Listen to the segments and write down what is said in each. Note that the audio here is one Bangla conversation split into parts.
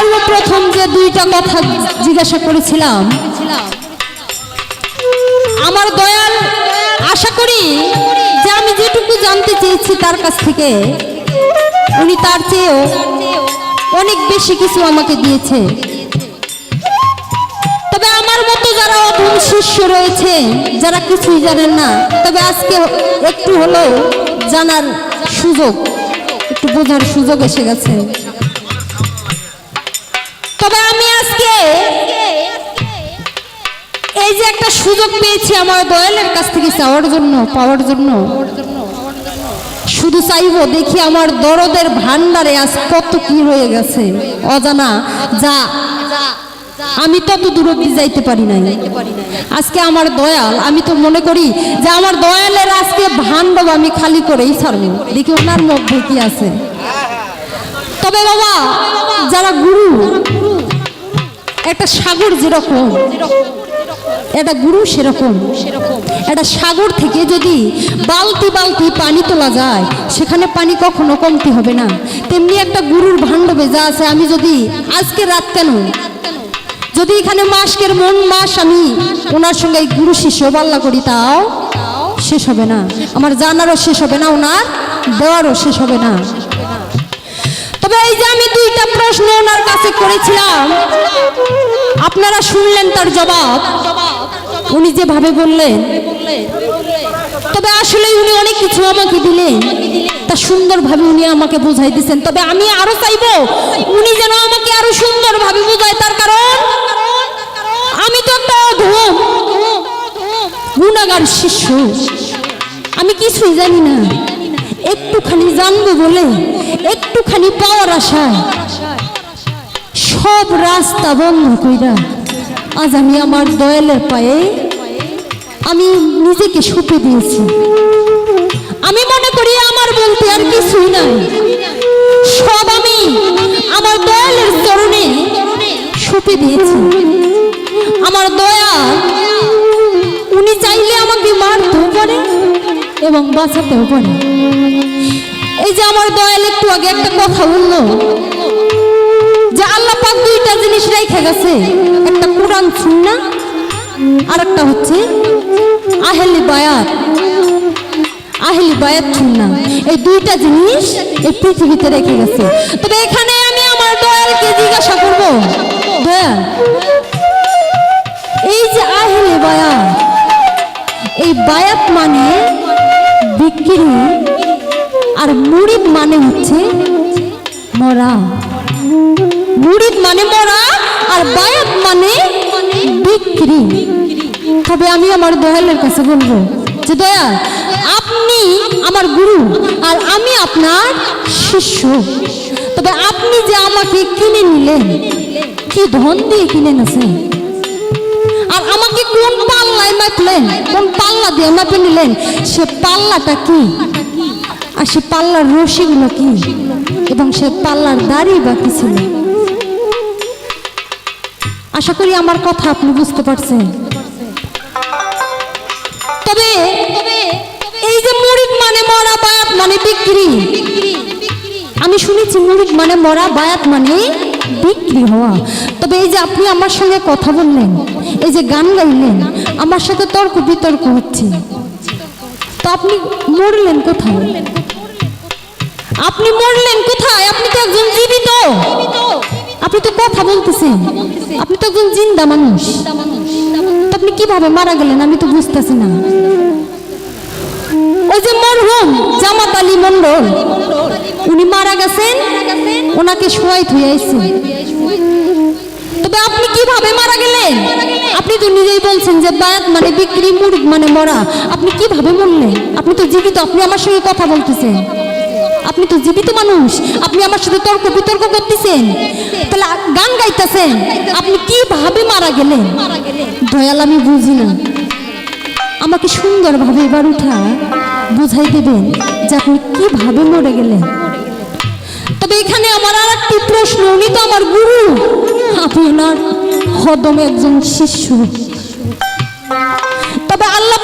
সর্বপ্রথম যে দুইটা কথা জিজ্ঞাসা করেছিলাম, আমার দয়াল আশা করি যে আমি যেটুকু জানতে চেয়েছি তার কাছ থেকে, উনি তার চেয়েও অনেক বেশি কিছু আমাকে দিয়েছে। তবে আমার মতো যারা অধম শিষ্য রয়েছে, যারা কিছুই জানেন না, তবে আজকে একটু হলেও জানার সুযোগ, একটু বোঝার সুযোগ এসে গেছে। এই যে একটা সুযোগ পেয়েছি আমার দয়ালের কাছ থেকে চাওয়ার জন্য, পাওয়ার জন্য। শুধু চাইব, দেখি আমার দরদের ভান্ডারে আজ কত কি হয়ে গেছে। অজানা, যা, আমি তত দূর অব্দি যাইতে পারি নাই। আজকে আমার দয়াল, আমি তো মনে করি যে আমার দয়ালের আজকে ভান্ডব আমি খালি করেই ছাড়বো। দেখি ওনার মধ্যে কি আছে। তবে বাবা, যারা গুরু একটা সাগর যেরকম, একটা গুরু সেরকম, একটা সাগর থেকে যদি বালতি বালতি পানি তোলা যায়, সেখানে পানি কখনো কমতি হবে না। তেমনি একটা গুরুর ভাণ্ডবে যা আছে, আমি যদি আজকে রাত কেন, যদি এখানে মাসকের মন মাস আমি ওনার সঙ্গে এই গুরু শিষ্য পাল্লা করি, তাও শেষ হবে না। আমার জানারও শেষ হবে না, ওনার দেওয়ারও শেষ হবে না। তবে এই যে আমি দুইটা প্রশ্ন ওনার কাছে করেছিলাম, আপনারা শুনলেন তার জবাব। উনি যেভাবে বললেন, তবে আসলে উনি অনেক কিছু আমাকে দিলেন। তা সুন্দরভাবে উনি আমাকে বুঝাই দিচ্ছেন তবে আমি আরও চাইব, উনি যেন আমাকে আরও সুন্দরভাবে বুঝায়। তার কারণ, আমি তো একটা অধম, গুণাগার শিষ্য আমি কিছুই জানি না। একটুখানি জানব বলে, একটুখানি পাওয়ার আশায় সব রাস্তা বন্ধ কইরা আজ আমি আমার দয়ালের পায়ে আমি নিজেকে সঁপে দিয়েছি। আমি মনে করি আমার বলতে আর কিছুই নাই। সব আমি আমার দয়ালের চরণে সঁপে দিয়েছি। আমার দয়া, উনি চাইলে আমাকে মারতেও পারে এবং বাঁচাতেও পারে। এই যে আমার দয়াল একটু আগে একটা কথা বলল, যে আল্লাহ পাক দুইটা জিনিস রেখে গেছে, একটা কোরআন সুন্নাহ আর একটা হচ্ছে আহেলি বায়াত। আহেলি বায়াত সুন্নাহ। এই দুইটা জিনিস এই পৃথিবীতে রেখে গেছে। তবে এখানে আমি আমার দয়ালকে জিজ্ঞাসা করব, দয়াল, এই যে আহেলি বায়াত, এই বায়াত মানে বিক্রি আর মুরিদ মানে হচ্ছে মরা। মুরিদ মানে মরা আর বায়াত মানে বিক্রি। তবে আমি আমার দয়ালের কাছে বলব যে দয়াল আপনি আমার গুরু আর আমি আপনার শিষ্য। তবে আপনি যে আমাকে কিনে নিলেন, কি ধন দিয়ে কিনে নেছেন আর আমাকে কোন পাল্লায় মাপলেন কোন পাল্লা দিয়ে মাপে নিলেন? সে পাল্লাটা কি? আর সে পাল্লার রশিগুলো কি? এবং সে পাল্লার দাড়ি বা কি ছিল? আশা করি আমার কথা আপনি বুঝতে পারছেন। তবে এই যে মুরিদ মানে মরা বায়াত মানে বিক্রি। আমি শুনেছি মুরিদ মানে মরা বায়াত মানে বিক্রি হওয়া। তবে এই যে আপনি আমার সঙ্গে কথা বললেন, এই যে গান গাইলেন, আমার সাথে তর্ক বিতর্ক হচ্ছে। তো আপনি মরলেন কোথায়? আপনি মরলেন কোথায়? আপনি তো একজন জীবিত। আপনি তো কথা বলতেছেন। আপনি তো একজন জিন্দা মানুষ। আপনি কীভাবে মারা গেলেন আমি তো বুঝতেছি না। ওই যে মরহুম জামাত আলী মন্ডল উনি মারা গেছেন, ওনাকে শোয়াই আইছে। তবে আপনি কীভাবে মারা গেলেন? আপনি তো নিজেই বলছেন যে বায়াত মানে বিক্রি মুরিদ মানে মরা। আপনি কীভাবে মরলেন? আপনি তো জীবিত, আপনি আমার সঙ্গে কথা বলতেছেন। আপনি তো জীবিত মানুষ, আপনি আমার সাথে তর্ক বিতর্ক করতেছেন। তাহলে গান গাইতেছেন, আপনি কীভাবে মারা গেলেন? দয়াল, আমি বুঝি না। আমাকে সুন্দরভাবে এবার উঠা, বুঝাই দেবেন যে আপনি কীভাবে মরে গেলেন। তবে এখানে আমার আর একটি প্রশ্ন, উনি তো আমার গুরু। আপনি ওনার হদম একজন শিষ্য তবে আল্লাহ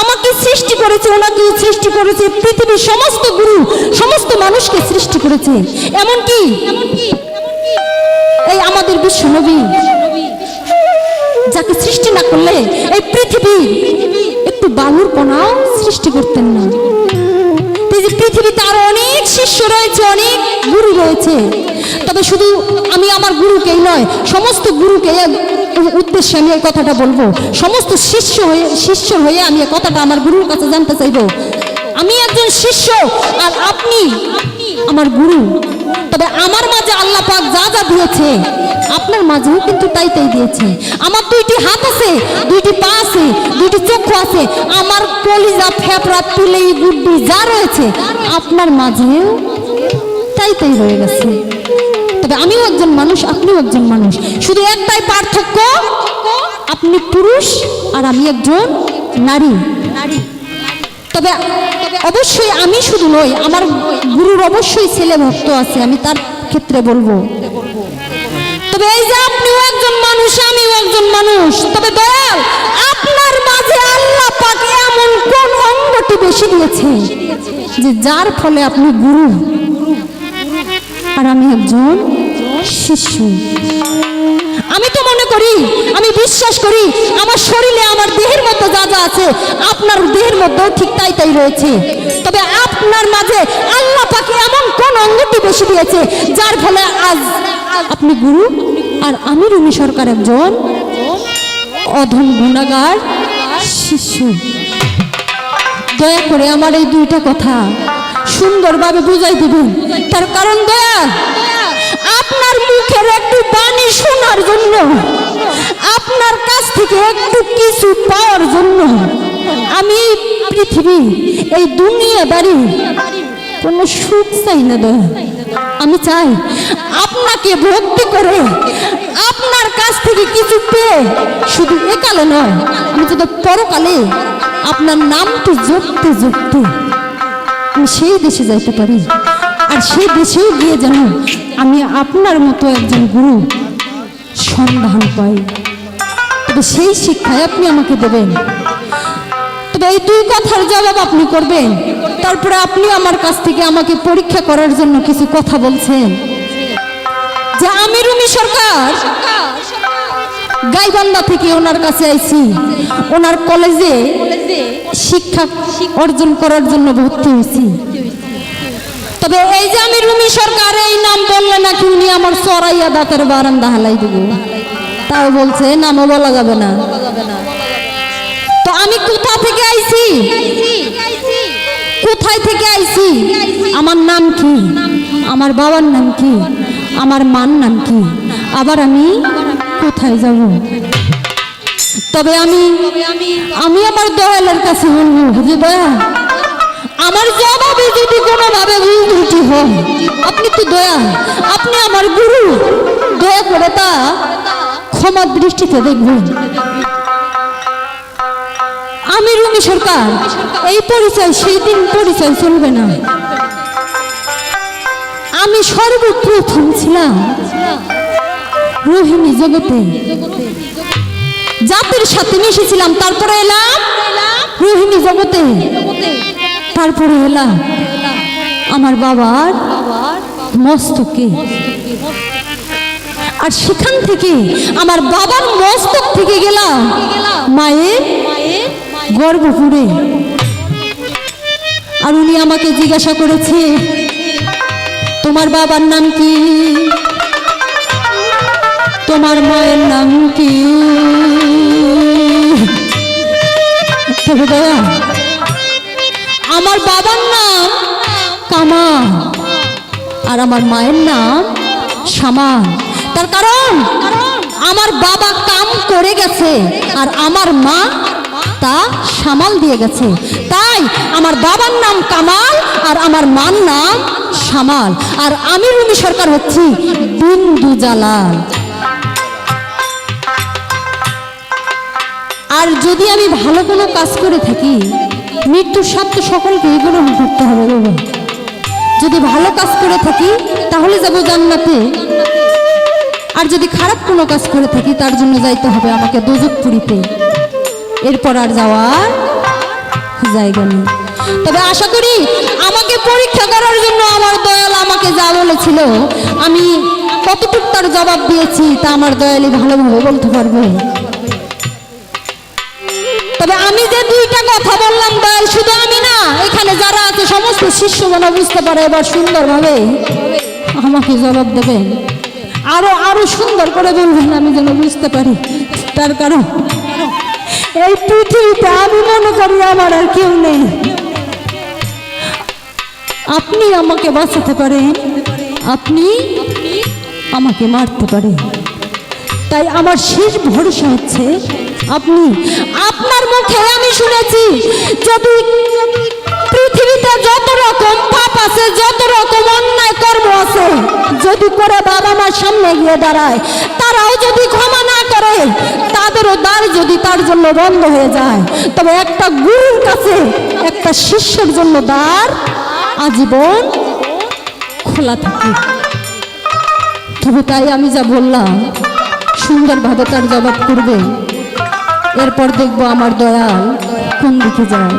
আমাকে সৃষ্টি করেছে, ওনাকে সৃষ্টি করেছে পৃথিবীর সমস্ত গুরু, সমস্ত মানুষকে সৃষ্টি করেছে। এমনকি আমাদের বিশ্ব নবী, যাকে সৃষ্টি না করলে এই পৃথিবী একটু বালুর কণাও সৃষ্টি করতেন না। এই পৃথিবীতে আরও অনেক শিষ্য রয়েছে, অনেক গুরু রয়েছে। তবে শুধু আমি আমার গুরুকেই নয়, সমস্ত গুরুকে উদ্দেশ্যে আমি এই কথাটা বলব। সমস্ত শিষ্য হয়ে শিষ্য হয়ে আমি এই কথাটা আমার গুরুর কাছে জানতে চাইব। আমি একজন শিষ্য, আর আপনি আমার গুরু। তবে আমার মাঝে আল্লাহ পাক যা যা দিয়েছে, আপনার মাঝেও কিন্তু তাই তাই দিয়েছে। আমার দুইটি হাত আছে, দুইটি পা আছে, দুইটি চক্ষু আছে, আমার কলিজা ফেপড়া পিলেই গুড্ডি যা রয়েছে আপনার মাঝেও তাই তাই রয়ে গেছে। তবে আমিও একজন মানুষ, আপনিও একজন মানুষ। শুধু একটাই পার্থক্য, আপনি পুরুষ আর আমি একজন নারী নারী। তবে অবশ্যই আমি শুধু নই, আমার গুরুর অবশ্যই ছেলে ভক্ত আছে, আমি তার ক্ষেত্রে বলব। তবে এই যে আপনিও একজন মানুষ, আমিও একজন মানুষ। তবে দয়াল, আপনার মাঝে আল্লাহ পাক এমন কোন অঙ্গটি বেশি দিয়েছে যে যার ফলে আপনি গুরু? আর আমি একজন শিশু। আমি তো মনে করি, আমি বিশ্বাস করি, আমার শরীরে, আমার দেহের মধ্যে যা যা আছে, আপনার দেহের মধ্যেও ঠিক তাই তাই রয়েছে। তবে আপনার মাঝে আল্লাহ পাকে এমন কোন অঙ্গটি বেশি দিয়েছে যার ফলে আজ আপনি গুরু আর আমি রুমি সরকার একজন অধম গুণাগার শিশু। দয়া করে আমার এই দুইটা কথা সুন্দরভাবে বুঝাই দিবেন। তার কারণ দয়া, আপনার মুখের একটু বাণী শোনার জন্য, আপনার কাছ থেকে একটু কিছু পাওয়ার জন্য আমি পৃথিবী, এই দুনিয়া বাড়ি কোনো সুখ চাই না দয়া। আমি চাই আপনাকে ভক্তি করে আপনার কাছ থেকে কিছু পেয়ে শুধু একালে নয়, আমি যদি পরকালে আপনার নামটি জপতে জপতে আমি সেই দেশে যাইতে পারি। আর সেই দেশেও গিয়ে যেন আমি আপনার মতো একজন গুরু সন্ধান পাই। তবে সেই শিক্ষায় আপনি আমাকে দেবেন। তবে এই দুই কথার জবাব আপনি করবেন। তারপরে আপনি আমার কাছ থেকে আমাকে পরীক্ষা করার জন্য কিছু কথা বলছেন। যে আমি রুমি সরকার, গাইবান্ধা থেকে ওনার কাছে আইছি। ওনার কলেজে শিক্ষা অর্জন করার জন্য ভর্তি হয়েছি তবে এই যে আমি রুমি সরকার, এই নাম বললে নাকি উনি আমার সরাইয়া দাঁতের বারান্দা হালাই দেব। তাও বলছে, নামও বলা যাবে না। তো আমি কোথা থেকে আইছি? কোথায় থেকে আইছি? আমার নাম কি? আমার বাবার নাম কি? আমার মার নাম কি? আবার আমি কোথায় যাব? তবে আমি আমি আমার দয়ালের কাছে বলব যে দয়া, আমার জবাবে যদি কোনোভাবে ভুল ত্রুটি হয়, আপনি তো দয়া, আপনি আমার গুরু, দয়া করে তা ক্ষমা দৃষ্টিতে দেখবেন। আমি রুমি সরকার। এই পরিচয় সেই দিন পরিচয় চলবে না। আমি সর্বপ্রথম ছিলাম রোহিণী জগতে। জাতির সাথে মিশেছিলাম, তারপরে এলাম রোহিণী জগতে। তারপরে এলাম আমার বাবার মস্তকে। আর সেখান থেকে আমার বাবার মস্তক থেকে গেলাম মায়ের গর্ভপুরে আর উনি আমাকে জিজ্ঞাসা করেছে, তোমার বাবার নাম কি? তোমার মায়ের নাম কি? আমার বাবার নাম কামা, আর আমার মায়ের নাম শ্যামা। তার কারণ, আমার বাবা কাম করে গেছে, আর আমার মা তা সামাল দিয়ে গেছে। তাই আমার বাবার নাম কামাল আর আমার মার নাম সামাল। আর আমি রুমি সরকার হচ্ছি বিন্দু জালাল। আর যদি আমি ভালো কোনো কাজ করে থাকি, মৃত্যুর স্বাদ তো সকলকেই গ্রহণ করতে হবে যদি ভালো কাজ করে থাকি, তাহলে যাব জান্নাতে। আর যদি খারাপ কোনো কাজ করে থাকি, তার জন্য যাইতে হবে আমাকে দোজকপুরীতে এরপর আর যাওয়ার জায়গা নেই। তবে আশা করি আমাকে পরীক্ষা করার জন্য আমার দয়াল আমাকে যা বলেছিল, আমি কতটুকু তার জবাব দিয়েছি তা আমার দয়ালি ভালোভাবে বলতে পারবে। তবে আমি যে দুইটা কথা বললাম দয়াল শুধু আমি না, এখানে যারা আছে সমস্ত শিষ্য যেন বুঝতে পারে এবার সুন্দরভাবে আমাকে জবাব দেবেন আরও আরও সুন্দর করে বলবেন আমি যেন বুঝতে পারি। তার কারণ এই পৃথিবীতে আমি মনে করি আমার আর কেউ নেই। আপনি আমাকে বাঁচাতে পারেন, আপনি আমাকে মারতে পারেন। তাই আমার শেষ ভরসা হচ্ছে, আপনি, আপনার মুখে আমি শুনেছি, যদি পৃথিবীতে যত রকম পাপ আছে, যত রকম অন্যায় কর্ম আছে, যদি করে বাবা মার সামনে গিয়ে দাঁড়ায়, তারাও যদি ক্ষমা না করে দ্বার যদি তার জন্য বন্ধ হয়ে যায়, তবে একটা গুরুর কাছে একটা শিষ্যের জন্য দ্বার আজীবন খোলা থাকে। তবে তাই আমি যা বললাম, সুন্দরভাবে তার জবাব করবে। এরপর দেখব আমার দয়াল কোন দিকে যায়।